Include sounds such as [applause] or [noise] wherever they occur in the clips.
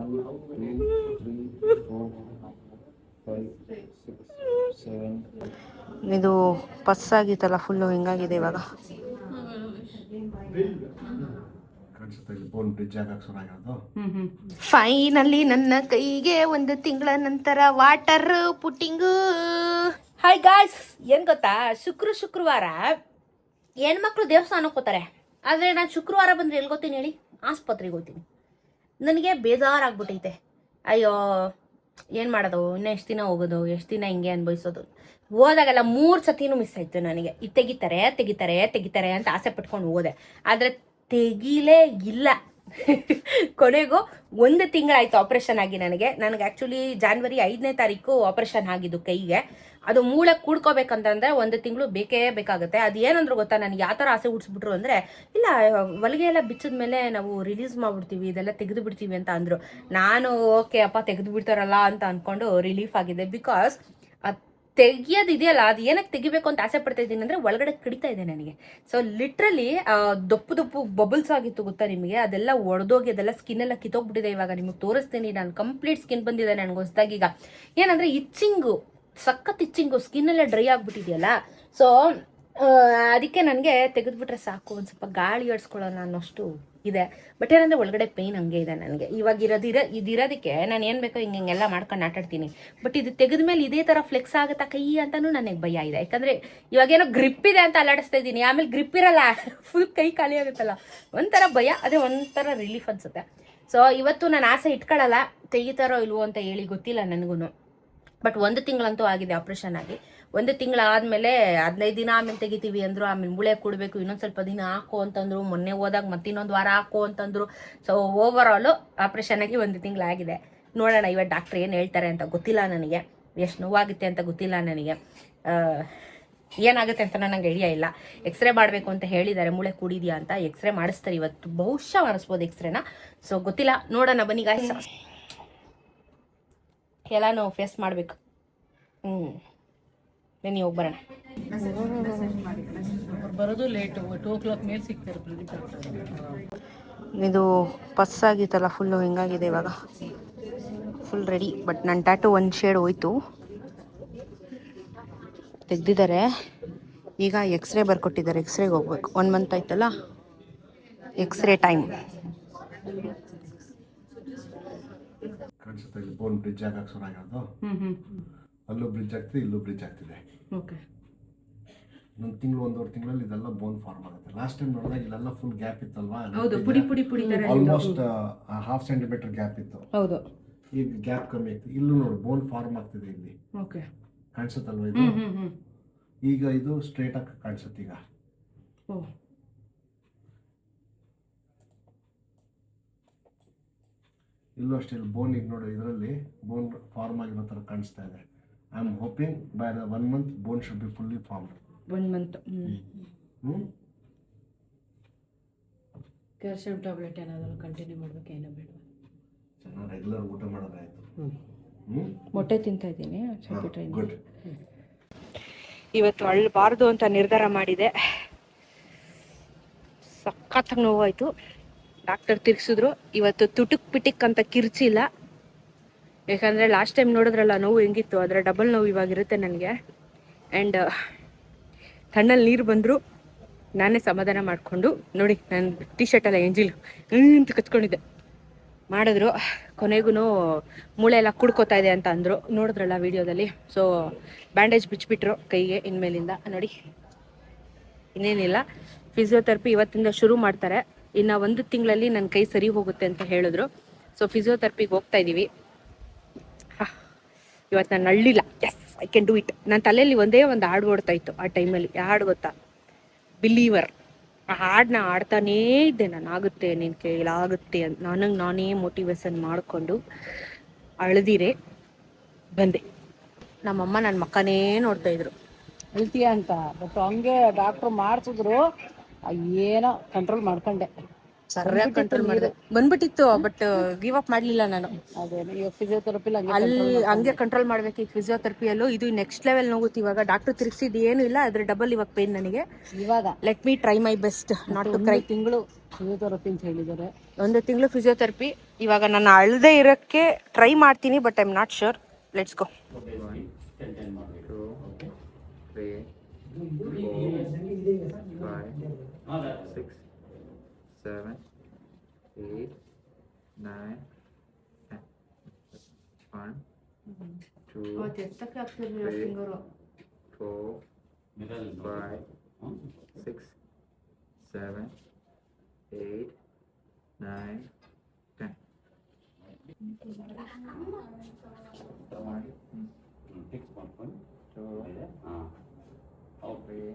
One two three four five six seven ಇದು pus ಆಗಿತ್ತಲ್ಲ full ಹಿಂಗಾಗಿದೆ ಇವಾಗ. ಫೈನಲ್ಲಿ ನನ್ನ ಕೈಗೆ ಒಂದು ತಿಂಗಳ ನಂತರ ವಾಟರ್ ಪುಟ್ಟಿಂಗ್ ಹಾಯ್ ಗಾಯ್ಸ್ ಏನ್ ಗೊತ್ತಾ? ಶುಕ್ರ ಶುಕ್ರವಾರ ಹೆಣ್ಮಕ್ಳು ದೇವಸ್ಥಾನಕ್ಕೆ ಹೋಗ್ತಾರೆ. ಆದರೆ ನಾನು ಶುಕ್ರವಾರ ಬಂದ್ರೆ ಎಲ್ಲಿ ಗೊತ್ತೀನಿ ಹೇಳಿ? ಆಸ್ಪತ್ರೆಗೆ ಹೋಗ್ತೀನಿ. ನನಗೆ ಬೇಜಾರಾಗ್ಬಿಟ್ಟೈತೆ ಅಯ್ಯೋ, ಏನು ಮಾಡೋದು? ಇನ್ನೂ ಎಷ್ಟು ದಿನ ಹೋಗೋದು? ಎಷ್ಟು ದಿನ ಹಿಂಗೆ ಅನುಭವಿಸೋದು? ಹೋದಾಗೆಲ್ಲ ಮೂರು ಸತಿನೂ ಮಿಸ್ ಆಯಿತು ನನಗೆ. ಇದು ತೆಗಿತಾರೆ ತೆಗಿತಾರೆ ತೆಗಿತಾರೆ ಅಂತ ಆಸೆ ಪಟ್ಕೊಂಡು ಹೋದೆ. ಆದರೆ ತೆಗಿಲೇ ಇಲ್ಲ. ಕೊನೆಗೂ ಒಂದು ತಿಂಗಳಾಯ್ತು ಆಪರೇಷನ್ ಆಗಿ ನನಗೆ. ನನಗೆ ಆ್ಯಕ್ಚುಲಿ ಜಾನ್ವರಿ ಐದನೇ ತಾರೀಕು ಆಪರೇಷನ್ ಆಗಿದ್ದು ಕೈಗೆ. ಅದು ಮೂಳೆ ಕೂಡ್ಕೋಬೇಕಂತಂದ್ರೆ ಒಂದು ತಿಂಗಳು ಬೇಕೇ ಬೇಕಾಗುತ್ತೆ. ಅದು ಏನಂದ್ರು ಗೊತ್ತಾ, ನನಗೆ ಯಾವ ಥರ ಆಸೆ ಹುಡ್ಸ್ಬಿಟ್ರು ಅಂದರೆ, ಇಲ್ಲ, ಹೊಲಿಗೆ ಎಲ್ಲ ಬಿಚ್ಚಿದ ಮೇಲೆ ನಾವು ರಿಲೀಸ್ ಮಾಡ್ಬಿಡ್ತೀವಿ, ಇದೆಲ್ಲ ತೆಗೆದು ಬಿಡ್ತೀವಿ ಅಂತ ಅಂದರು. ನಾನು, ಓಕೆ ಅಪ್ಪ ತೆಗೆದು ಬಿಡ್ತಾರಲ್ಲ ಅಂತ ಅಂದ್ಕೊಂಡು ರಿಲೀಫ್ ಆಗಿದೆ. ಬಿಕಾಸ್ ತೆಗಿಯೋದು ಇದೆಯಲ್ಲ ಅದು ಏನಕ್ಕೆ ತೆಗಿಬೇಕು ಅಂತ ಆಸೆ ಪಡ್ತಾ ಇದ್ದೀನಿ ಅಂದರೆ ಒಳಗಡೆ ಕಡಿತಾ ಇದೆ ನನಗೆ. ಸೊ ಲಿಟ್ರಲಿ ದಪ್ಪು ದಪ್ಪು ಬಬಲ್ಸ್ ಆಗಿತ್ತು ಗೊತ್ತಾ ನಿಮಗೆ, ಅದೆಲ್ಲ ಒಡೆದೋಗಿ, ಅದೆಲ್ಲ ಸ್ಕಿನ್ ಎಲ್ಲ ಕಿತ್ತೋಗ್ಬಿಟ್ಟಿದೆ ಇವಾಗ ನಿಮಗೆ ತೋರಿಸ್ತೀನಿ. ನಾನು ಕಂಪ್ಲೀಟ್ ಸ್ಕಿನ್ ಬಂದಿದೆ ನನಗೆ ಹೊಸದಾಗಿ ಈಗ. ಏನಂದರೆ ಇಚ್ಚಿಂಗು ಸಖತ್ ಇಚ್ಚಿಂಗು ಸ್ಕಿನ್ ಎಲ್ಲ ಡ್ರೈ ಆಗಿಬಿಟ್ಟಿದೆಯಲ್ಲ. ಸೊ ಅದಕ್ಕೆ ನನಗೆ ತೆಗೆದುಬಿಟ್ರೆ ಸಾಕು, ಒಂದು ಸ್ವಲ್ಪ ಗಾಳಿ ಆಡಿಸ್ಕೊಳ್ಳೋಣ ಅನ್ನೋಷ್ಟು ಇದೆ. ಬಟ್ ಏನಂದರೆ ಒಳಗಡೆ ಪೇಯ್ನ್ ಹಂಗೆ ಇದೆ ನನಗೆ. ಇವಾಗ ಇರೋದಿರ ಇದಿರೋದಕ್ಕೆ ನಾನು ಏನು ಬೇಕೋ ಹಿಂಗೆ ಹಿಂಗೆಲ್ಲ ಮಾಡ್ಕೊಂಡು ಆಟಾಡ್ತೀನಿ. ಬಟ್ ಇದು ತೆಗೆದ ಮೇಲೆ ಇದೇ ಥರ ಫ್ಲೆಕ್ಸ್ ಆಗುತ್ತಾ ಕೈ ಅಂತಲೂ ನನಗೆ ಭಯ ಇದೆ. ಯಾಕಂದರೆ ಇವಾಗೇನೋ ಗ್ರಿಪ್ ಇದೆ ಅಂತ ಅಲ್ಲಾಡಿಸ್ತಾ ಇದ್ದೀನಿ. ಆಮೇಲೆ ಗ್ರಿಪ್ ಇರಲ್ಲ. [laughs] ಫುಲ್ ಕೈ ಖಾಲಿ ಆಗುತ್ತಲ್ಲ. ಒಂಥರ ಭಯ, ಅದೇ ಒಂಥರ ರಿಲೀಫ್ ಅನಿಸುತ್ತೆ. ಸೊ ಇವತ್ತು ನಾನು ಆಸೆ ಇಟ್ಕೊಳ್ಳಲ್ಲ. ತೆಗಿತಾರೋ ಇಲ್ವೋ ಅಂತ ಹೇಳಿ ಗೊತ್ತಿಲ್ಲ ನನಗೂ ಬಟ್ ಒಂದು ತಿಂಗಳಂತೂ ಆಗಿದೆ ಆಪ್ರೇಷನ್ ಆಗಿ. ಒಂದು ತಿಂಗಳಾದ್ಮೇಲೆ ಹದಿನೈದು ದಿನ ಆಮೇಲೆ ತೆಗಿತೀವಿ ಅಂದ್ರು ಆಮೇಲೆ ಮೂಳೆ ಕೊಡಬೇಕು ಇನ್ನೊಂದು ಸ್ವಲ್ಪ ದಿನ ಹಾಕು ಅಂತಂದ್ರು ಮೊನ್ನೆ ಹೋದಾಗ ಮತ್ತೆ ಇನ್ನೊಂದು ವಾರ ಹಾಕು ಅಂತಂದ್ರು. ಸೊ ಓವರ್ ಆಲು ಆಪ್ರೇಷನ್ ಆಗಿ ಒಂದು ತಿಂಗಳಾಗಿದೆ. ನೋಡೋಣ ಇವತ್ತು ಡಾಕ್ಟ್ರ್ ಏನು ಹೇಳ್ತಾರೆ ಅಂತ ಗೊತ್ತಿಲ್ಲ ನನಗೆ. ಎಷ್ಟು ನೋವಾಗುತ್ತೆ ಅಂತ ಗೊತ್ತಿಲ್ಲ ನನಗೆ. ಏನಾಗುತ್ತೆ ಅಂತ ನನಗೆ ಐಡಿಯಾ ಇಲ್ಲ. ಎಕ್ಸ್ರೇ ಮಾಡಬೇಕು ಅಂತ ಹೇಳಿದ್ದಾರೆ ಮೂಳೆ ಕೂಡಿದೆಯಾ ಅಂತ ಎಕ್ಸ್ರೇ ಮಾಡಿಸ್ತಾರೆ ಇವತ್ತು. ಬಹುಶಃ ಮಾಡಿಸ್ಬೋದು ಎಕ್ಸ್ರೇನ ಸೊ ಗೊತ್ತಿಲ್ಲ. ನೋಡೋಣ ಬನ್ನಿ ಗಾಯ್ಸ್ ಎಲ್ಲನೂ ಫೇಸ್ ಮಾಡಬೇಕು. ಹ್ಞೂ ಬನ್ನಿ ಹೋಗಿ ಬರೋಣ. ಬರೋದು ಲೇಟು ಟೂ ಓ ಕ್ಲಾಕ್ ಮೇಲೆ ಸಿಗ್ತಾರೆ ಇದು ಪಸ್ ಆಗಿತ್ತಲ್ಲ ಫುಲ್ಲು ಹಿಂಗಾಗಿದೆ ಇವಾಗ. ಫುಲ್ ರೆಡಿ ಬಟ್ ನನ್ನ ಟ್ಯಾಟು ಒಂದು ಶೇಡ್ ಹೋಯ್ತು. ತೆಗ್ದಿದ್ದಾರೆ. ಈಗ ಎಕ್ಸ್ರೇ ಬರ್ಕೊಟ್ಟಿದ್ದಾರೆ ಎಕ್ಸ್ರೇಗೆ ಹೋಗ್ಬೇಕು. ಒನ್ ಮಂತ್ ಆಯ್ತಲ್ಲ? ಎಕ್ಸ್ರೇ ಟೈಮ್ ಕಾಣಿಸುತ್ತೆ ಬೋನ್ ಬ್ರಿಡ್ಜ್ ಆಗಕ್ಕೆ ಶುರು ಆಗಿರೋದು ಹ್ಞೂ ಹ್ಞೂ ಅಲ್ಲೂ ಬ್ರಿಡ್ಜ್ ಆಗ್ತಿದೆ ಇಲ್ಲೂ ಬ್ರಿಡ್ಜ್ ಆಗ್ತಿದೆ. ಓಕೆ ಒಂದು ತಿಂಗಳು ಒಂದೂವರೆ ತಿಂಗಳಲ್ಲಿ ಇದೆಲ್ಲ ಬೋನ್ ಫಾರ್ಮ್ ಆಗುತ್ತೆ. ಲಾಸ್ಟ್ ಟೈಮ್ ನೋಡಿದಾಗ ಇಲ್ಲೆಲ್ಲ ಫುಲ್ ಗ್ಯಾಪ್ ಇತ್ತಲ್ವಾ? ಹೌದು ಪುಡಿ ಪುಡಿ ಪುಡಿ ಥರ ಆಲ್ಮೋಸ್ಟ್ ಹಾಫ್ ಸೆಂಟಿಮೀಟರ್ ಗ್ಯಾಪ್ ಇತ್ತು. ಹೌದು. ಈಗ ಗ್ಯಾಪ್ ಕಮ್ಮಿ ಇತ್ತು ಇಲ್ಲೂ ನೋಡಿ ಬೋನ್ ಫಾರ್ಮ್ ಆಗ್ತಿದೆ ಇಲ್ಲಿ. ಓಕೆ ಕಾಣಿಸುತ್ತಲ್ವಾ ಇದು? ಈಗ ಇದು ಸ್ಟ್ರೇಟ್ ಆಗಿ ಕಾಣಿಸುತ್ತೆ ಈಗ. ಓ. ಇಲ್ಲೂ ಅಷ್ಟೇ ಇಲ್ಲಿ ಬೋನ್ ಈಗ ನೋಡಿ ಇದರಲ್ಲಿ ಬೋನ್ ಫಾರ್ಮ್ ಆಗಿರೋ ಥರ ಕಾಣಿಸ್ತಾ ಇದೆ. I am hoping by the one month bone should be fully formed one month hmm hmm calcium tablet ಏನಾದರೂ ಕಂಟಿನ್ಯೂ ಮಾಡಬೇಕು ಏನೋ ಬೇಡ. ಚೆನ್ನಾಗಿ ರೆಗ್ಯುಲರ್ ಊಟ ಮಾಡೋದಾಯ್ತು ಹ್ಞೂ ಮೊಟ್ಟೆ ತಿಂತಾ ಇದ್ದೀನಿ ಗುಡ್ ಇವತ್ತು ಅಳ್ಳಬಾರ್ದು ಅಂತ ನಿರ್ಧಾರ ಮಾಡಿದೆ. ಸಖತ್ತಾಗಿ ನೋವಾಯಿತು. ಡಾಕ್ಟರ್ ತಿರ್ಗಿಸಿದ್ರು. ಇವತ್ತು ತುಟುಕ್ ಪಿಟಿಕ್ ಅಂತ ಕಿರ್ಚಿಲ್ಲ. ಯಾಕಂದರೆ ಲಾಸ್ಟ್ ಟೈಮ್ ನೋಡಿದ್ರಲ್ಲ, ನೋವು ಹೆಂಗಿತ್ತು? ಅದರ ಡಬಲ್ ನೋವು ಇವಾಗಿರುತ್ತೆ ನನಗೆ. ಆ್ಯಂಡ್ ಕಣ್ಣಲ್ಲಿ ನೀರು ಬಂದರೂ ನಾನೇ ಸಮಾಧಾನ ಮಾಡಿಕೊಂಡು, ನೋಡಿ ನನ್ನ ಟಿ ಶರ್ಟೆಲ್ಲ ಎಂಜಿಲ್ ಅಂತ ಕಚ್ಕೊಂಡಿದ್ದೆ. ಮಾಡಿದ್ರು ಕೊನೆಗೂ ಮೂಳೆ ಎಲ್ಲ ಕುಡ್ಕೋತಾ ಇದೆ ಅಂತ ಅಂದರು. ನೋಡಿದ್ರಲ್ಲ ವೀಡಿಯೋದಲ್ಲಿ. ಸೊ ಬ್ಯಾಂಡೇಜ್ ಬಿಚ್ಚಿಬಿಟ್ರು ಕೈಗೆ ಇನ್ಮೇಲಿಂದ. ನೋಡಿ, ಇನ್ನೇನಿಲ್ಲ. ಫಿಸಿಯೋಥೆರಪಿ ಇವತ್ತಿಂದ ಶುರು ಮಾಡ್ತಾರೆ. ಇನ್ನು ಒಂದು ತಿಂಗಳಲ್ಲಿ ನನ್ನ ಕೈ ಸರಿ ಹೋಗುತ್ತೆ ಅಂತ ಹೇಳಿದ್ರು. ಸೊ ಫಿಸಿಯೋಥೆರಪಿಗೆ ಹೋಗ್ತಾ ಇದ್ದೀವಿ ಇವತ್ತು ನಾನು ಅಳ್ಳಿಲ್ಲ. Yes I can do it ನನ್ನ ತಲೆಯಲ್ಲಿ ಒಂದೇ ಒಂದು ಹಾಡು ಓಡ್ತಾ ಇತ್ತು ಆ ಟೈಮಲ್ಲಿ ಹಾಡು ಗೊತ್ತಾ? ಬಿಲೀವರ್ ಆ ಹಾಡನ್ನ ಆಡ್ತಾನೇ ಇದ್ದೆ ನಾನು. ಆಗುತ್ತೆ ನಿನ್ನ ಕೈಲಾಗುತ್ತೆ ಅಂತ. ನನಗೆ ನಾನೇ ಮೋಟಿವೇಶನ್ ಮಾಡಿಕೊಂಡು ಅಳ್ದಿರೆ, ಬಂದೆ. ನಮ್ಮಮ್ಮ ನನ್ನ ಮಕ್ಕನೇ ನೋಡ್ತಾ ಇದ್ರು. ಅಳ್ತೀಯ ಅಂತ. ಬಟ್ ಹಂಗೆ ಡಾಕ್ಟ್ರು ಮಾಡಿಸಿದ್ರು. ಏನೋ ಕಂಟ್ರೋಲ್ ಮಾಡ್ಕೊಂಡೆ. ಸರಿಯಾಗಿ ಕಂಟ್ರೋಲ್ ಮಾಡಿದೆ. ಬಂದ್ಬಿಟ್ಟಿತ್ತು ಬಟ್ ಗಿವ್ ಅಪ್ ಮಾಡ್ಲಿಲ್ಲ ನಾನು. ಅದೇ ಫಿಸಿಯೋಥೆರಪಿ ಅಲ್ಲಿ ಹಂಗೆ ಕಂಟ್ರೋಲ್ ಮಾಡ್ಬೇಕು ಈ ಫಿಸಿಯೋಥೆರಪಿಯಲ್ಲೂ ಇದು ನೆಕ್ಸ್ಟ್ ಲೆವೆಲ್ ನೋಗುತ್ತೆ ಇವಾಗ. ಡಾಕ್ಟರ್ ತಿರ್ಗಿಸಿದ್ ಏನು ಇಲ್ಲ ಅದ್ರ ಡಬಲ್ ಇವಾಗ ಪೇನ್ ನನಗೆ. ಇವಾಗ? Let me try my best not to cry ತಿಂಗಳು ಫಿಸಿಯೋಥೆರಪಿ ಅಂತ ಹೇಳಿದ್ದಾರೆ. ಒಂದು ತಿಂಗಳು ಫಿಸಿಯೋಥೆರಪಿ ಇವಾಗ ನಾನು ಅಳದೆ ಇರೋಕ್ಕೆ ಟ್ರೈ ಮಾಡ್ತೀನಿ but I am not sure let's go five, six, seven, eight, nine, ten. One, two, three, four, five, six, seven, eight, nine, ten. One, two, three,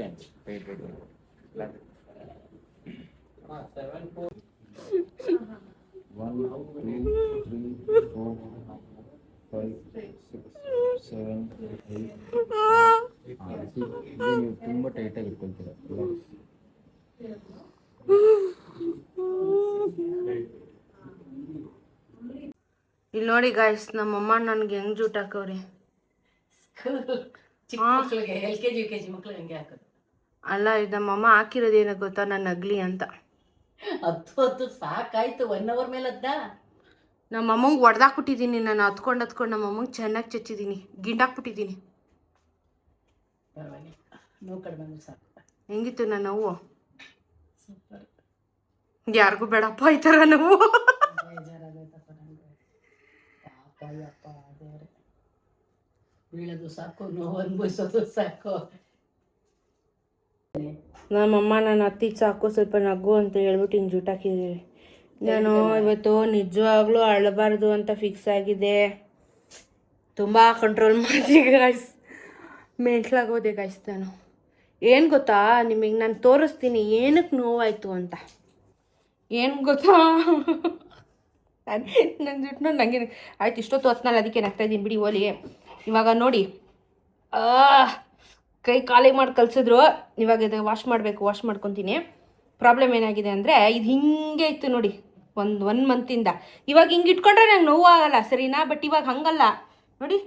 Wait, wait, wait. Eleven. One, two, three, four, five, six, seven, eight, nine. ಇದು ನೀವು ತುಂಬ ಟೈಟಾಗಿ ಇಟ್ಕೊಳ್ತೀರ ಇಲ್ಲಿ ನೋಡಿ guys ನಮ್ಮಮ್ಮ ನನಗೆ ಹೆಂಗ್ jute ಹಾಕವ್ರಿ ಚಿಕ್ಕ ಮಕ್ಳಿಗೆ L K G U K G ಮಕ್ಳಿಗೆ ಹಂಗೆ ಹಾಕೋದು ಅಲ್ಲ ಇದು ನಮ್ಮಮ್ಮ ಹಾಕಿರೋದು ಏನೋ ಗೊತ್ತಾ? ನನ್ನ ಅಗ್ಲಿ ಅಂತ. ಹತ್ತು ಹತ್ತು ಸಾಕಾಯ್ತು ಒನ್ ಅವರ್ ಮೇಲೆ ಅದ್ದ ನಮ್ಮ ಅಮ್ಮಂಗೆ ಹೊಡೆದಾಕ್ಬಿಟ್ಟಿದ್ದೀನಿ ನಾನು ಹತ್ಕೊಂಡು ಹತ್ಕೊಂಡು ನಮ್ಮ ಅಮ್ಮಂಗೆ ಚೆನ್ನಾಗಿ ಚಚ್ಚಿದ್ದೀನಿ ಗಿಂಡಾಕ್ಬಿಟ್ಟಿದ್ದೀನಿ ಪರವಾಗಿಲ್ಲ. ನೋವು ಕಡಿಮೆ ಅಂದ್ರೆ ಸಾಕು. ಹೆಂಗಿತ್ತು ನನ್ನ ನೋವು? ಸೂಪರ್. ಯಾರಿಗೂ ಬೇಡಪ್ಪ ಈ ಥರ ನೋವು. ಬೇಜಾರಾಗೈತಪ್ಪ ದೇವ್ರೆ. ಬೀಳೋದು ಸಾಕು ನೋವು ಅನುಭವಿಸೋದು ಸಾಕು. ನಮ್ಮಮ್ಮ ನನ್ನ ಅತ್ತಿಗೆ ಸಾಕು, ಸ್ವಲ್ಪ ನಗು ಅಂತ ಹೇಳ್ಬಿಟ್ಟು ಹಿಂಗೆ ಜೂಟ್ ಹಾಕಿದ್ದೀವಿ ನಾನು ಇವತ್ತು ನಿಜವಾಗ್ಲೂ ಅಳಬಾರ್ದು ಅಂತ ಫಿಕ್ಸ್ ಆಗಿದೆ ತುಂಬ ಕಂಟ್ರೋಲ್ ಮಾಡ್ತೀವಿ ಗಾಯ್ಸ್ ಮೆಂಟ್ಲಾಗೋದೆ ಗಾಯ್ಸ್ ನಾನು. ಏನು ಗೊತ್ತಾ? ನಿಮಗೆ ನಾನು ತೋರಿಸ್ತೀನಿ ಏನಕ್ಕೆ ನೋವಾಯಿತು ಅಂತ. ಏನು ಗೊತ್ತಾ? ನನ್ನ ಜುಟ್ಟು ನನಗೆ ಆಯ್ತು, ಇಷ್ಟೊತ್ತು ಹೊತ್ನಲ್ಲಿ ಅದಕ್ಕೆ ನಗ್ತಾ ಇದ್ದೀನಿ ಬಿಡಿ, ಓಲಿ. ಇವಾಗ ನೋಡಿ. ಆ! ಕೈ ಖಾಲಿ ಮಾಡಿ ಕಲ್ಸಿದ್ರು, ಇವಾಗ ಇದು ವಾಶ್ ಮಾಡಬೇಕು ವಾಶ್ ಮಾಡ್ಕೊತೀನಿ. ಪ್ರಾಬ್ಲಮ್ ಏನಾಗಿದೆ ಅಂದರೆ ಇದು ಹಿಂಗೆ ಇತ್ತು ನೋಡಿ, ಒಂದು ಒನ್ ಮಂತಿಂದ ಇವಾಗ ಹಿಂಗೆ ಇಟ್ಕೊಂಡ್ರೆ ನಂಗೆ ನೋವು ಆಗಲ್ಲ ಸರಿನಾ? ಬಟ್ ಇವಾಗ ಹಂಗಲ್ಲ. ನೋಡಿ.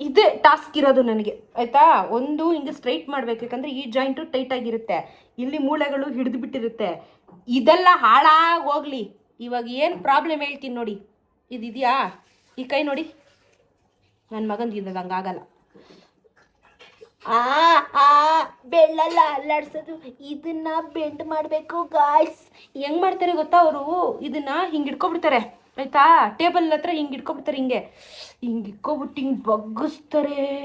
ಇದೇ ಟಾಸ್ಕ್ ಇರೋದು ನನಗೆ, ಆಯಿತಾ? ಒಂದು ಹಿಂಗೆ ಸ್ಟ್ರೈಟ್ ಮಾಡಬೇಕು, ಯಾಕಂದರೆ ಈ ಜಾಯಿಂಟು ಟೈಟ್ ಆಗಿರುತ್ತೆ. ಇಲ್ಲಿ ಮೂಳೆಗಳು ಹಿಡಿದು ಬಿಟ್ಟಿರುತ್ತೆ. ಇದೆಲ್ಲ ಹಾಳಾಗಿ ಹೋಗ್ಲಿ. ಇವಾಗ ಏನು ಪ್ರಾಬ್ಲಮ್ ಹೇಳ್ತೀನಿ ನೋಡಿ. ಇದಿದೆಯಾ? ಈ ಕೈ ನೋಡಿ. ನನ್ನ ಮಗನಿಂದ ಇದು ಹಂಗಾಗಲ್ಲ. ಆ ಆ, ಬೆಳ್ಳಲ್ಲ ಅಲ್ಲಾಡ್ಸೋದು. ಇದನ್ನ ಬೆಂಡ್ ಮಾಡಬೇಕು ಗಾಯ್ಸ್ ಹೆಂಗ್ ಮಾಡ್ತಾರೆ ಗೊತ್ತಾ ಅವರು? ಇದನ್ನ ಹಿಂಗೆ ಇಟ್ಕೊಬಿಡ್ತಾರೆ ಆಯ್ತಾ? ಟೇಬಲ್ ಹತ್ರ ಹಿಂಗೆ ಇಟ್ಕೊಬಿಡ್ತಾರೆ ಹಿಂಗೆ. ಹಿಂಗೆ ಇಟ್ಕೊಬಿಟ್ಟು ಹಿಂಗೆ ಬಗ್ಗಿಸ್ತಾರೆ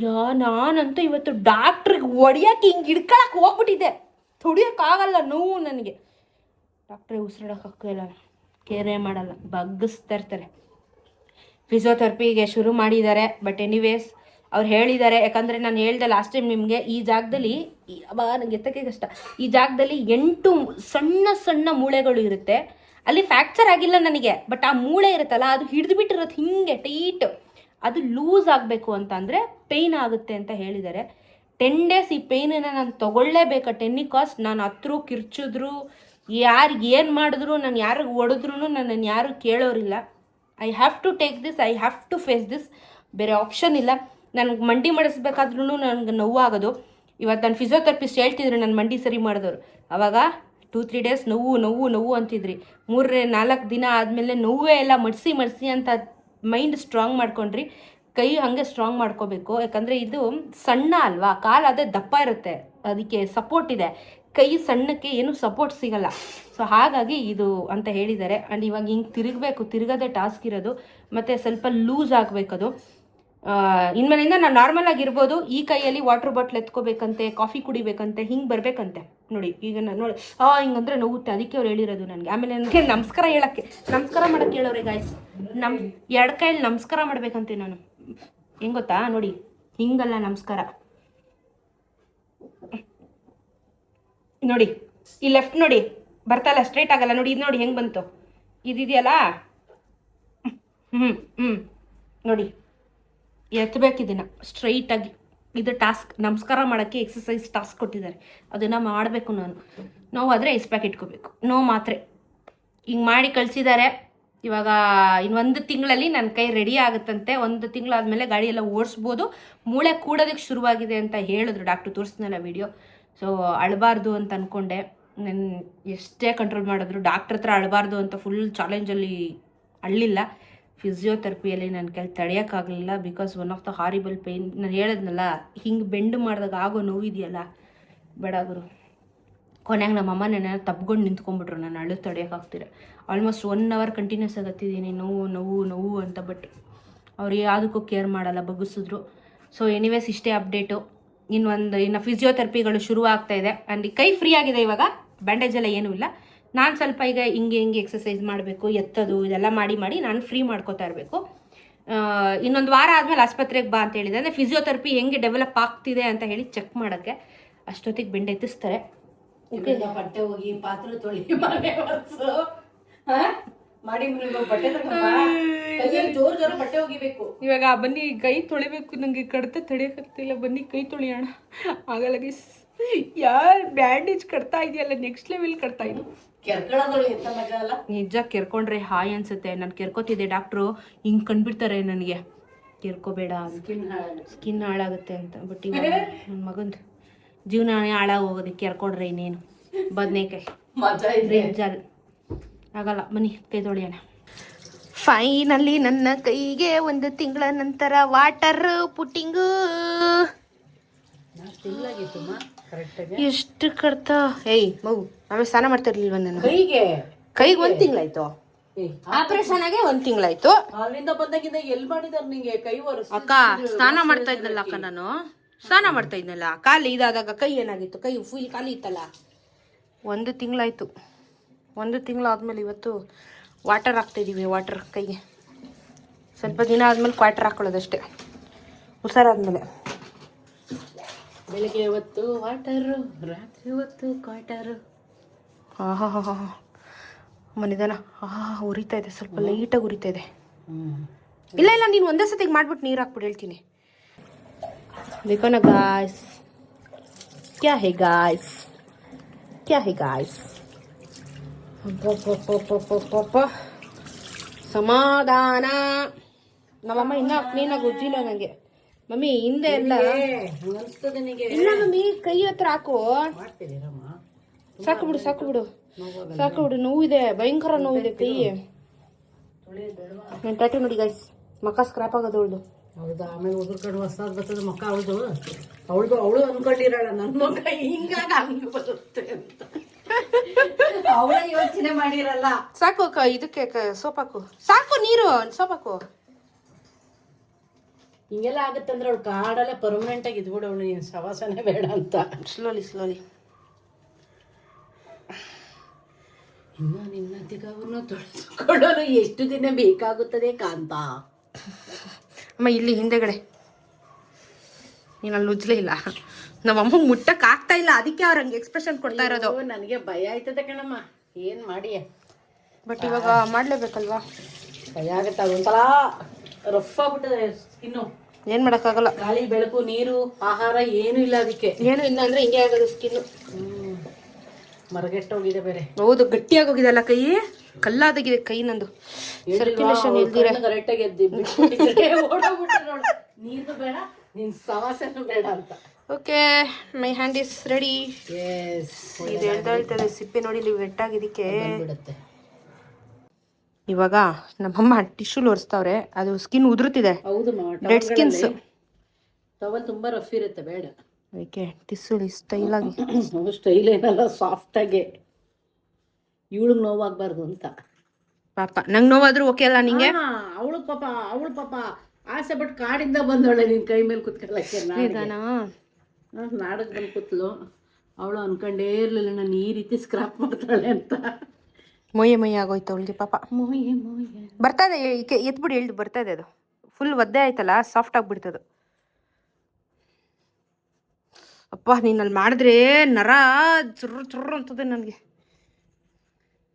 ಯಾ, ನಾನಂತೂ ಇವತ್ತು ಡಾಕ್ಟ್ರಿಗೆ ಹೊಡಿಯೋಕೆ ಹಿಂಗೆ ಹಿಡ್ಕೊಳಕ್ಕೆ ಹೋಗ್ಬಿಟ್ಟಿದ್ದೆ. ತೊಡಿಯೋಕ್ಕಾಗಲ್ಲ ನೋವು ನನಗೆ. ಡಾಕ್ಟ್ರೇ ಉಸಿರಾಡೋಕ್ಕಾಗಲ್ಲ ಕೇರೆ ಮಾಡಲ್ಲ. ಬಗ್ಗಿಸ್ತಾ ಇರ್ತಾರೆ. ಫಿಸಿಯೋಥೆರಪಿಗೆ ಶುರು ಮಾಡಿದ್ದಾರೆ. ಬಟ್ ಎನಿವೇಸ್ ಅವ್ರು ಹೇಳಿದ್ದಾರೆ. ಯಾಕಂದರೆ ನಾನು ಹೇಳ್ದೆ ಲಾಸ್ಟ್ ಟೈಮ್ ನಿಮಗೆ, ಈ ಜಾಗದಲ್ಲಿ ನನಗೆ ಎತ್ತಕ್ಕೆ ಕಷ್ಟ. ಈ ಜಾಗದಲ್ಲಿ ಎಂಟು ಸಣ್ಣ ಸಣ್ಣ ಮೂಳೆಗಳು ಇರುತ್ತೆ. ಅಲ್ಲಿ ಫ್ಯಾಕ್ಚರ್ ಆಗಿಲ್ಲ ನನಗೆ. ಬಟ್ ಆ ಮೂಳೆ ಇರುತ್ತಲ್ಲ, ಅದು ಹಿಡಿದು ಬಿಟ್ಟಿರೋದು ಹಿಂಗೆ ಟೈಟ್ ಅದು ಲೂಸ್ ಆಗಬೇಕು ಅಂತ ಅಂದರೆ ಪೇಯ್ನ್ ಆಗುತ್ತೆ ಅಂತ ಹೇಳಿದ್ದಾರೆ. ಟೆನ್ ಡೇಸ್ ಈ ಪೇಯ್ನನ್ನು ನಾನು ತೊಗೊಳ್ಳೇಬೇಕು. ಟೆನ್ನಿಕಾಸ್ ನಾನು ಹತ್ರು, ಕಿರ್ಚಿದ್ರು, ಯಾರಿಗೆ ಏನು ಮಾಡಿದ್ರು, ನಾನು ಯಾರಿಗೆ ಹೊಡೆದ್ರು ನನ್ನನ್ನು ಯಾರು ಕೇಳೋರಿಲ್ಲ. I have to take this I have to face this ಬೇರೆ ಆಪ್ಷನ್ ಇಲ್ಲ. ನನಗೆ ಮಂಡಿ ಮಾಡಿಸ್ಬೇಕಾದ್ರೂ ನನಗೆ ಆಗೋದು. ಇವತ್ತು ನಾನು ಫಿಸಿಯೋಥೆರಪಿಸ್ಟ್ ಹೇಳ್ತಿದ್ರು ನನ್ನ ಮಂಡಿ ಸರಿ ಮಾಡಿದವರು. ಅವಾಗ ಟೂ ತ್ರೀ ಡೇಸ್ ನೋವು ನೋವು ನೋವು ಅಂತಿದ್ರಿ. ಮೂರನೇ ನಾಲ್ಕು ದಿನ ಆದಮೇಲೆ ನೋವೇ ಎಲ್ಲ ಮಡಿಸಿ ಮಡಿಸಿ ಅಂತ ಮೈಂಡ್ ಸ್ಟ್ರಾಂಗ್ ಮಾಡ್ಕೊಂಡ್ರಿ. ಕೈ ಹಾಗೆ ಸ್ಟ್ರಾಂಗ್ ಮಾಡ್ಕೋಬೇಕು. ಯಾಕಂದರೆ ಇದು ಸಣ್ಣ ಅಲ್ವಾ, ಕಾಲು ಅದೇ ದಪ್ಪ ಇರುತ್ತೆ. ಅದಕ್ಕೆ ಸಪೋರ್ಟ್ ಇದೆ. ಕೈ ಸಣ್ಣಕ್ಕೆ ಏನು ಸಪೋರ್ಟ್ ಸಿಗಲ್ಲ. ಸೊ ಹಾಗಾಗಿ ಇದು ಅಂತ ಹೇಳಿದ್ದಾರೆ. ಆ್ಯಂಡ್ ಇವಾಗ ಹಿಂಗೆ ತಿರುಗಬೇಕು, ತಿರುಗೋದೇ ಟಾಸ್ಕ್ ಇರೋದು, ಮತ್ತು ಸ್ವಲ್ಪ ಲೂಸ್ ಆಗಬೇಕದು. ಇನ್ಮೇಲಿಂದ ನಾನು ನಾರ್ಮಲ್ ಆಗಿರ್ಬೋದು, ಈ ಕೈಯಲ್ಲಿ ವಾಟರ್ ಬಾಟ್ಲ್ ಎತ್ಕೋಬೇಕಂತೆ ಕಾಫಿ ಕುಡಿಬೇಕಂತೆ, ಹಿಂಗೆ ಬರಬೇಕಂತೆ. ನೋಡಿ, ಈಗ ನಾನು ನೋಡಿ, ಆ, ಹಿಂಗಂದ್ರೆ ನೋವುತ್ತೆ. ಅದಕ್ಕೆ ಅವ್ರು ಹೇಳಿರೋದು ನನಗೆ. ಆಮೇಲೆ ನನಗೆ ನಮಸ್ಕಾರ ಹೇಳೋಕ್ಕೆ, ನಮಸ್ಕಾರ ಮಾಡೋಕ್ಕೆ ಹೇಳೋರೆ ಗಾಯ್ಸ್ ನಮ್, ಎರಡು ಕೈಯಲ್ಲಿ ನಮಸ್ಕಾರ ಮಾಡಬೇಕಂತೆ ನಾನು. ಹೆಂಗ್ ಗೊತ್ತಾ? ನೋಡಿ, ಹಿಂಗಲ್ಲ ನಮಸ್ಕಾರ. ನೋಡಿ, ಈ ಲೆಫ್ಟ್ ನೋಡಿ, ಬರ್ತಲ್ಲ ಸ್ಟ್ರೈಟ್ ಆಗಲ್ಲ ನೋಡಿ, ಇದು ನೋಡಿ, ಹೆಂಗೆ ಬಂತು? ಇದಿದೆಯಲ್ಲ? ಹ್ಞೂ ಹ್ಞೂ ನೋಡಿ ಎತ್ತಬೇಕು ಇದನ್ನು. ಸ್ಟ್ರೈಟಾಗಿ ಇದು ಟಾಸ್ಕ್ ನಮಸ್ಕಾರ ಮಾಡೋಕ್ಕೆ ಎಕ್ಸಸೈಸ್ ಟಾಸ್ಕ್ ಕೊಟ್ಟಿದ್ದಾರೆ. ಅದನ್ನು ಮಾಡಬೇಕು ನಾನು. ನೋವಾದರೆ ಐಸ್ ಪ್ಯಾಕ್ ಇಟ್ಕೋಬೇಕು. ನೋವು ಮಾತ್ರೆ. ಹಿಂಗೆ ಮಾಡಿ ಕಳಿಸಿದ್ದಾರೆ. ಇವಾಗ ಇನ್ನೊಂದು ತಿಂಗಳಲ್ಲಿ ನನ್ನ ಕೈ ರೆಡಿ ಆಗುತ್ತಂತೆ. ಒಂದು ತಿಂಗಳಾದಮೇಲೆ ಗಾಡಿ ಓಡಿಸ್ಬೋದು. ಮೂಳೆ ಕೂಡೋದಕ್ಕೆ ಶುರುವಾಗಿದೆ ಅಂತ ಹೇಳಿದ್ರು ಡಾಕ್ಟ್ರು ತೋರಿಸ್ನಲ್ಲ ವಿಡಿಯೋ ಸೊ ಅಳಬಾರ್ದು ಅಂತ ಅಂದ್ಕೊಂಡೆ ನಾನು ಎಷ್ಟೇ ಕಂಟ್ರೋಲ್ ಮಾಡಿದ್ರು ಡಾಕ್ಟ್ರ್ ಹತ್ರ ಅಳಬಾರ್ದು ಅಂತ ಫುಲ್ ಚಾಲೆಂಜಲ್ಲಿ ಅಳ್ಳಿಲ್ಲ. ಫಿಸಿಯೋಥೆರಪಿಯಲ್ಲಿ ನನ್ನ ಕೆಲ ತಡೆಯೋಕ್ಕಾಗಲಿಲ್ಲ because one of the horrible pain ನಾನು ಹೇಳಿದ್ನಲ್ಲ, ಹಿಂಗೆ ಬೆಂಡ್ ಮಾಡಿದಾಗ ಆಗೋ ನೋವಿದೆಯಲ್ಲ. ಬೇಡ ಗುರು. ಕೊನೆಗೆ ನಮ್ಮಮ್ಮ ನೆನೆ ತಬ್ಕೊಂಡು ನಿಂತ್ಕೊಂಡ್ಬಿಟ್ರು, ನಾನು ಅಳು ತಡೆಯೋಕ್ಕಾಗ್ತೀರ ಆಲ್ಮೋಸ್ಟ್ ಒನ್ ಅವರ್ ಕಂಟಿನ್ಯೂಸ್ ಆಗತ್ತಿದ್ದೀನಿ ನೋವು ನೋವು ನೋವು ಅಂತ ಬಟ್ ಅವ್ರು ಯಾವುದಕ್ಕೂ ಕೇರ್ ಮಾಡಲ್ಲ, ಬಗ್ಗಿಸಿದ್ರು. ಸೊ ಎನಿವೇಸ್ ಇಷ್ಟೇ ಅಪ್ಡೇಟು ಇನ್ನೊಂದು, ಇನ್ನು ಫಿಸಿಯೋಥೆರಪಿಗಳು ಶುರು ಆಗ್ತಾ ಇದೆ ಅಂಡ್ ಕೈ ಫ್ರೀ ಆಗಿದೆ ಇವಾಗ ಬ್ಯಾಂಡೇಜ್ ಎಲ್ಲ ಏನೂ ಇಲ್ಲ. ನಾನು ಸ್ವಲ್ಪ ಈಗ ಹಿಂಗೆ ಹಿಂಗೆ ಎಕ್ಸಸೈಸ್ ಮಾಡಬೇಕು, ಎತ್ತೋದು, ಇದೆಲ್ಲ ಮಾಡಿ ಮಾಡಿ ನಾನು ಫ್ರೀ ಮಾಡ್ಕೋತಾ ಇರಬೇಕು. ಇನ್ನೊಂದು ವಾರ ಆದಮೇಲೆ ಆಸ್ಪತ್ರೆಗೆ ಬಾ ಅಂತ ಹೇಳಿದೆ ಅಂದರೆ ಫಿಸಿಯೋಥೆರಪಿ ಹೆಂಗೆ ಡೆವಲಪ್ ಆಗ್ತಿದೆ ಅಂತ ಹೇಳಿ ಚೆಕ್ ಮಾಡೋಕ್ಕೆ ಅಷ್ಟೊತ್ತಿಗೆ ಬೆಂಡೆ ಎತ್ತಿಸ್ತಾರೆ. ಬಟ್ಟೆ ಹೋಗಿ ಪಾತ್ರೆ ತೊಳಿ ಮನೆ? ಮಾಡಿ ಬಟ್ಟೆ ಜೋರ್ ಜೋರ್ ಬಟ್ಟೆ ಹೋಗಿಬೇಕು ಇವಾಗ ಬನ್ನಿ ಕೈ ತೊಳಿಬೇಕು ನನಗೆ ಕಡತ ತಡಿಯಕ್ಕಾಗ್ತಿಲ್ಲ ಬನ್ನಿ ಕೈ ತೊಳಿಯೋಣ ಆಗಲ್ಲ ಗೈಸ್ ಯಾರು ಬ್ಯಾಂಡೇಜ್ ಕಟ್ತಾ ಇದೆಯಲ್ಲ ನೆಕ್ಸ್ಟ್ ಲೆವೆಲ್ ಕಟ್ತಾ ಅಲ್ಲ? ನಿಜ ಕೆರ್ಕೊಂಡ್ರೆ ಹಾಯ್ ಅನ್ಸುತ್ತೆ. ನಾನು ಕೆರ್ಕೋತಿದ್ದೆ ಡಾಕ್ಟ್ರು ಹಿಂಗ್ ಕಂಡ್ಬಿಡ್ತಾರೆ ನನಗೆ. ಕೆರ್ಕೋಬೇಡ ಸ್ಕಿನ್ ಸ್ಕಿನ್ ಹಾಳಾಗುತ್ತೆ. ಅಂತ. ಬಟ್ ಇವಾಗ ನನ್ನ ಮಗಂದು ಜೀವನ ಹಾಳಾಗಿ ಹೋಗೋದು. ಕೆರ್ಕೊಂಡ್ರೆ ಇನ್ನೇನು? ಬದ್ನೇಕಾಯಿ. ಇದೆ. ಆಗಲ್ಲ. ಬನ್ನಿ ಕೈ ತೊಳೆಯೋಣ ಫೈನಲಿ ನನ್ನ ಕೈಗೆ ಒಂದು ತಿಂಗಳ ನಂತರ ವಾಟರ್ ಪುಟ್ಟಿಂಗು ಎಷ್ಟು ಕಡ್ತ ಏಯ್ ಮಗು ಆಮೇಲೆ ಸ್ನಾನ ಮಾಡ್ತಾ ಇರ್ಲಿಲ್ವ ನಾನು? ಕೈಗೆ? ಕೈಗೆ ಒಂದು ತಿಂಗಳಾಯ್ತು. ಆಪರೇಷನ್ ಆಗಿ ಒಂದು ತಿಂಗಳಾಯ್ತು. ಅಲ್ಲಿಂದ ಬಂದಾಗಿಂದ ಎಲ್ ಮಾಡಿದಾರ ನಿಂಗೆ? ಕೈ ಒರೆಸ್. ಅಕ್ಕ ಸ್ನಾನ ಮಾಡ್ತಾ ಇದ್ನಲ್ಲ ಅಕ್ಕ ನಾನು. ಸ್ನಾನ ಮಾಡ್ತಾ ಇದ್ನಲ್ಲ. ಖಾಲಿ ಇದಾದಾಗ ಕೈ ಏನಾಗಿತ್ತು? ಕೈ ಫುಲ್ ಖಾಲಿ ಇತ್ತಲ್ಲ. ಒಂದು ತಿಂಗಳಾಯ್ತು. ಒಂದು ತಿಂಗಳಾದ್ಮೇಲೆ ಇವತ್ತು ವಾಟರ್ ಹಾಕ್ತಾಯಿದ್ದೀವಿ ವಾಟರ್ ಕೈಗೆ ಸ್ವಲ್ಪ ದಿನ ಆದ್ಮೇಲೆ ಕ್ವಾಟರ್ ಹಾಕೊಳ್ಳೋದಷ್ಟೇ ಹುಷಾರಾದ್ಮೇಲೆ ಬೆಳಿಗ್ಗೆ ಹೊತ್ತು ವಾಟರು ರಾತ್ರಿ ಹೊತ್ತು ಕ್ವಾಟರು ಹಾಂ ಹಾಂ ಹಾಂ ಹಾಂ ಮನಿದಾನ ಹಾಂ ಉರಿತಾ ಇದೆ ಸ್ವಲ್ಪ ಲೈಟಾಗಿ ಉರಿತಾ ಇದೆ ಹ್ಮ್ ಇಲ್ಲ ಇಲ್ಲ ನೀನು ಒಂದೇ ಸತಿಗೆ ಮಾಡ್ಬಿಟ್ಟು ನೀರು ಹಾಕ್ಬಿಟ್ಟು ಹೇಳ್ತೀನಿ देखो ना गाइस क्या है गाइस क्या है गाइस ಸಮಾಧಾನ. ನಮ್ಮಮ್ಮ ಇನ್ನ ಕ್ಲೀನಾಗಿ ಉಜ್ಜಿಲ್ಲ ನನಗೆ ಮಮ್ಮಿ ಹಿಂದೆ ಎಲ್ಲ ಇಲ್ಲ ಮಮ್ಮಿ ಕೈ ಹತ್ರ ಹಾಕು. ಸಾಕು ಬಿಡು ಸಾಕು ಬಿಡು. ಸಾಕು ಬಿಡು ನೋವಿದೆ ಭಯಂಕರ ನೋವಿದೆ ಕೈ ನನ್ನ ಟ್ಯಾಟು ನೋಡಿ ಗೈಸ್ ಮಕ್ಕ ಸ್ಕ್ರಾಪ್ ಆಗೋದು ಅವಳ್ದು. ಹೌದಾ? ಆಮೇಲೆ ಉದ್ರ ಕಡೆ ಹೊಸ ಬರ್ತದೆ ಮಕ್ಕ ಅವಳದು. ಅವಳದು ಅವಳು ಅನ್ಕೊಂಡಿರಲ್ಲ ನನ್ನ ಮಗ ಹಿಂಗಾಗ ಹಂಗೆ ಬರುತ್ತೆ ಅಂತ. ಅವಳ ಯೋಚನೆ ಮಾಡಿರಲ್ಲ. ಸಾಕು ಇದಕ್ಕೆ ಸೋಪಾಕು ಸಾಕು ನೀರು ಸೋಪಾಕು ಹಿಂಗೆಲ್ಲ ಆಗುತ್ತಂದ್ರೆ ಅವ್ಳು ಕಾಡಲ್ಲೇ ಪರ್ಮನೆಂಟ್ ಆಗಿ ಇದ್ಬಿಡು ಅವಳು ನೀನು ಸವಾಸನೆ ಬೇಡ ಅಂತ. ಸ್ಲೋಲಿ ಸ್ಲೋಲಿ ಇನ್ನು ನಿನ್ನ ತಿಗವನ್ನು ತೊಳೆದುಕೊಳ್ಳಲು ಎಷ್ಟು ದಿನ ಬೇಕಾಗುತ್ತದೆ ಕಾಂತ? ಅಮ್ಮ ಇಲ್ಲಿ ಹಿಂದೆಗಡೆ. ನೀನು ಅಲ್ಲಿ ಉಜ್ಲೇ ಇಲ್ಲ. ನಮ್ಮಮ್ಮ ಮುಟ್ಟಕ್ಕೆ ಆಗ್ತಾ ಇಲ್ಲ. ಅದಕ್ಕೆ ಅವ್ರು ಹಂಗೆ ಎಕ್ಸ್ಪ್ರೆಷನ್ ಕೊಡ್ತಾ ಇರೋದು. ನನಗೆ ಭಯ ಆಯ್ತದೆ ಕಣಮ್ಮ. ಏನ್ ಮಾಡಿ? ಬಟ್ ಇವಾಗ ಮಾಡ್ಲೇಬೇಕಲ್ವಾ? ಭಯ ಆಗುತ್ತೆ ಅದೊಂಥರ ರಫ್ ಆಗ್ಬಿಟ್ಟಿದೆ ಸ್ಕಿನ್ನು ಏನು ಮಾಡೋಕ್ಕಾಗಲ್ಲ. ಗಾಳಿ ಬೆಳಕು ನೀರು ಆಹಾರ ಏನು ಇಲ್ಲ ಅದಕ್ಕೆ. ಏನು ಇಲ್ಲ ಅಂದ್ರೆ ಹಿಂಗೆ ಆಗೋದು ಸ್ಕಿನ್ನು ಮರಗೆಟ್ಟೋಗಿದೆ ಬೇರೆ. ಹೌದು ಗಟ್ಟಿಯಾಗಿ ಹೋಗಿದೆಲ್ಲ ಕೈ? ಕಲ್ಲಾದಾಗಿದೆ ಕೈ ನಂದು. ಸರ್ಕ್ಯುಲೇಷನ್ ಇಲ್ದಿರ ಕರೆಕ್ಟಾಗಿ ಎದ್ದಿ [laughs] ನೀರು ಬೇಡ. ನಿನ್ ಸಮಸ್ಯೆನು ಬೇಡ ಅಂತ. Okay my hand is ready ಇದು ಹೇಳ್ತಾ ಹೇಳ್ತಾರೆ ಸಿಪ್ಪೆ ನೋಡಿ ನೀವು ವೆಟ್ಟಾಗಿದ್ದಕ್ಕೆ ಇವಾಗ ನಮ್ಮಮ್ಮ ಟಿಶ್ಯೂಲ್ ಒರೆಸ್ತಾವ್ರೆ ಅದು ಸ್ಕಿನ್ ಉದುರುತ್ತಿದೆ. ಹೌದು ಡೆಡ್ ಸ್ಕಿನ್ಸ್ ಟವಲ್ ತುಂಬಾ ರಫ್ ಇರುತ್ತೆ ಬೇಡ. ಅದಕ್ಕೆ ಟಿಶ್ಯೂಲಿ ಸ್ಟೈಲಾಗಿ ಸ್ಟೈಲ್ ಏನಲ್ಲ ಸಾಫ್ಟ್ ಆಗಿ. ಇವಳಿಗೆ ನೋವಾಗಬಾರ್ದು ಅಂತ. ಪಾಪ ನಂಗೆ ನೋವಾದ್ರೂ ಓಕೆ ಅಲ್ಲ ನಿಂಗೆ? ಅವಳು ಪಾಪ ಅವಳು ಪಾಪ. ಆಸೆ ಬಟ್ ಕಾಡಿಂದ ಬಂದವಳೆ ನಿನ್ನ ಕೈ ಮೇಲೆ ಕುತ್ಕೊಳ್ಳಕ್ಕೆ ನಾಡಕ್ ಬಂದು ಕೂತ್ಲು. ಅವಳು ಅನ್ಕೊಂಡೇ ಇರ್ಲಿಲ್ಲ ನಾನು ಈ ರೀತಿ ಸ್ಕ್ರಾಪ್ ಮಾಡ್ತಾಳೆ ಅಂತ. ಮೊಯ್ಯ ಮೊಯ್ಯ ಆಗೋಯ್ತು ಅವಳಿಗೆ ಪಾಪ. ಬರ್ತಾ ಇದೆ ಎತ್ಬಿಡಿ ಬರ್ತಾ ಇದೆ ಅದು. ಫುಲ್ ಒದ್ದೆ ಆಯ್ತಲ್ಲ ಸಾಫ್ಟ್ ಆಗ್ಬಿಡ್ತದು ಅಪ್ಪ ನೀನು ಅಲ್ಲಿ ಮಾಡಿದ್ರೆ ನರ ಚುರ್ರು ಚುರ್ರು ಅಂತದೆ ನನಗೆ.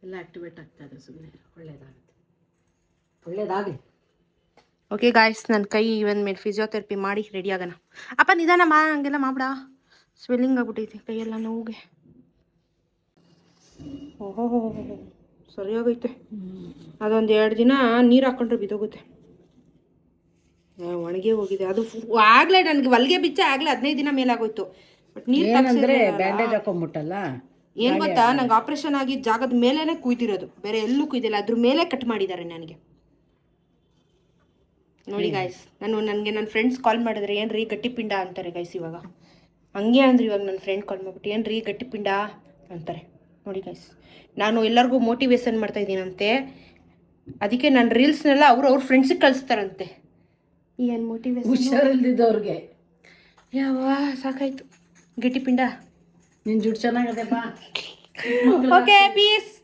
ಎಲ್ಲ ಆಕ್ಟಿವೇಟ್ ಆಗ್ತಾ ಇದೆ ಸುಮ್ಮನೆ ಒಳ್ಳೇದಾಗುತ್ತೆ. ಒಳ್ಳೇದಾಗಲಿ. ಓಕೆ ಗಾಯ್ಸ್ ನನ್ನ ಕೈ ಇವನ್ ಮೇಲೆ ಫಿಸಿಯೋಥೆರಪಿ ಮಾಡಿ ರೆಡಿ ಆಗೋಣ. ಅಪ್ಪ ನಿಧಾನ ಮಾ ಹಂಗೆಲ್ಲ ಮಾಡ್ಬಿಡ. ಸ್ವೆಲ್ಲಿಂಗ್ ಆಗ್ಬಿಟ್ಟೈತಿ ಕೈಯೆಲ್ಲ ನೋವಿಗೆ. ಓಹೋ ಹೋಗೈತೆ ಅದೊಂದು ಎರಡು ದಿನ ನೀರು ಹಾಕೊಂಡ್ರೆ ಬಿದ್ದೋಗುತ್ತೆ. ಒಣಗೇ ಹೋಗಿದೆ. ಅದು ಆಗಲೇ ಆಗ್ಲೇ ನನಗೆ ಹೊಲ್ಗೆ ಬಿಚ್ಚ ಆಗ್ಲೇ ಹದಿನೈದು ದಿನ ಮೇಲಾಗೋಯ್ತು. ಬಟ್ ನೀರು ತಗ್ಸಿದ್ರೆ ಬ್ಯಾಂಡೇಜ್ ಹಾಕೊಂಬಿಟ್ಟಲ್ಲ? ಏನ್ ಗೊತ್ತಾ? ನಂಗೆ ಆಪರೇಷನ್ ಆಗಿ ಜಾಗದ ಮೇಲೇನೆ ಕುಯ್ದಿರೋದು. ಬೇರೆ ಎಲ್ಲೂ ಕುಯ್ದಿಲ್ಲ. ಅದ್ರ ಮೇಲೆ ಕಟ್ ಮಾಡಿದ್ದಾರೆ ನನಗೆ. ನೋಡಿ ಗಾಯ್ಸ್ ನಾನು ನನಗೆ ನನ್ನ ಫ್ರೆಂಡ್ಸ್ ಕಾಲ್ ಮಾಡಿದ್ರೆ ಏನು ರೀ ಗಟ್ಟಿಪಿಂಡ ಅಂತಾರೆ ಗೈಸ್ ಇವಾಗ. ಹಂಗೆ ಅಂದ್ರೆ ಇವಾಗ ನನ್ನ ಫ್ರೆಂಡ್ ಕಾಲ್ ಮಾಡ್ಬಿಟ್ಟು ಏನು ರೀ ಗಟ್ಟಿಪಿಂಡ ಅಂತಾರೆ. ನೋಡಿ ಗೈಸ್ ನಾನು ಎಲ್ಲರಿಗೂ ಮೋಟಿವೇಶನ್ ಮಾಡ್ತಾ ಇದ್ದೀನಂತೆ. ಅದಕ್ಕೆ ನನ್ನ ರೀಲ್ಸ್ನೆಲ್ಲ ಅವರು ಅವ್ರ ಫ್ರೆಂಡ್ಸಿಗೆ ಕಳಿಸ್ತಾರಂತೆ. ಏನು ಮೋಟಿವೇಶನ್ ಹುಷಾರಿಲ್ದಿದ್ದವ್ರಿಗೆ. ಯಾವ ಸಾಕಾಯ್ತು. ಗಟ್ಟಿಪಿಂಡ. ನಿನ್ನ ಜುಡ್ ಚೆನ್ನಾಗದೆ ಬಾ. ಓಕೆ ಪೀಸ್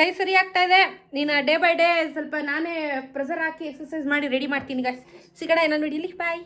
ಕೈ ಸರಿ ಆಗ್ತಾ ಇದೆ. ನೀನು ಡೇ ಬೈ ಡೇ ಸ್ವಲ್ಪ ನಾನೇ ಪ್ರೆಸರ್ ಹಾಕಿ ಎಕ್ಸಸೈಸ್ ಮಾಡಿ ರೆಡಿ ಮಾಡ್ತೀನಿ ಗಾಯ್ಸ್ ಸಿಗೋಣ ನೋಡಿ ಇಲ್ಲಿ ಬಾಯ್